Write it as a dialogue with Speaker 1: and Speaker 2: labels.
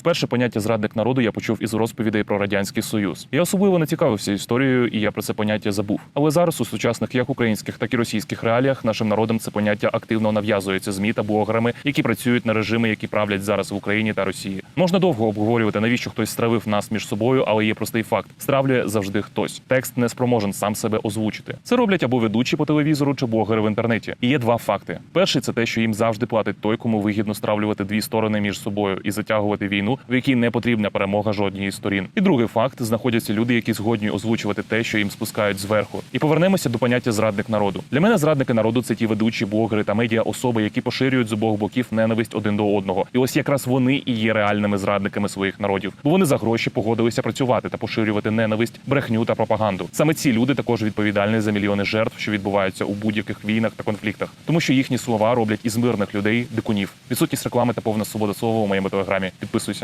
Speaker 1: Вперше поняття зрадник народу я почув із розповідей про радянський союз. Я особливо не цікавився історією, і я про це поняття забув. Але зараз у сучасних як українських, так і російських реаліях нашим народом це поняття активно нав'язується змі та блогерами, які працюють на режими, які правлять зараз в Україні та Росії. Можна довго обговорювати, навіщо хтось стравив нас між собою, але є простий факт: стравлює завжди хтось. Текст не спроможен сам себе озвучити. Це роблять або ведучі по телевізору, чи блогери в інтернеті. І є два факти: перший це те, що їм завжди платить той, кому вигідно стравлювати дві сторони між собою і затягувати війну, в якій не потрібна перемога жодній з сторін. І другий факт знаходяться люди, які згодні озвучувати те, що їм спускають зверху. І повернемося до поняття зрадник народу. Для мене зрадники народу це ті ведучі, блогери та медіа особи, які поширюють з обох боків ненависть один до одного. І ось якраз вони і є реальними зрадниками своїх народів, бо вони за гроші погодилися працювати та поширювати ненависть, брехню та пропаганду. Саме ці люди також відповідальні за мільйони жертв, що відбуваються у будь-яких війнах та конфліктах, тому що їхні слова роблять із мирних людей дикунів. Відсутність реклами та повна свобода слова у моєму телеграмі. Підписуйся.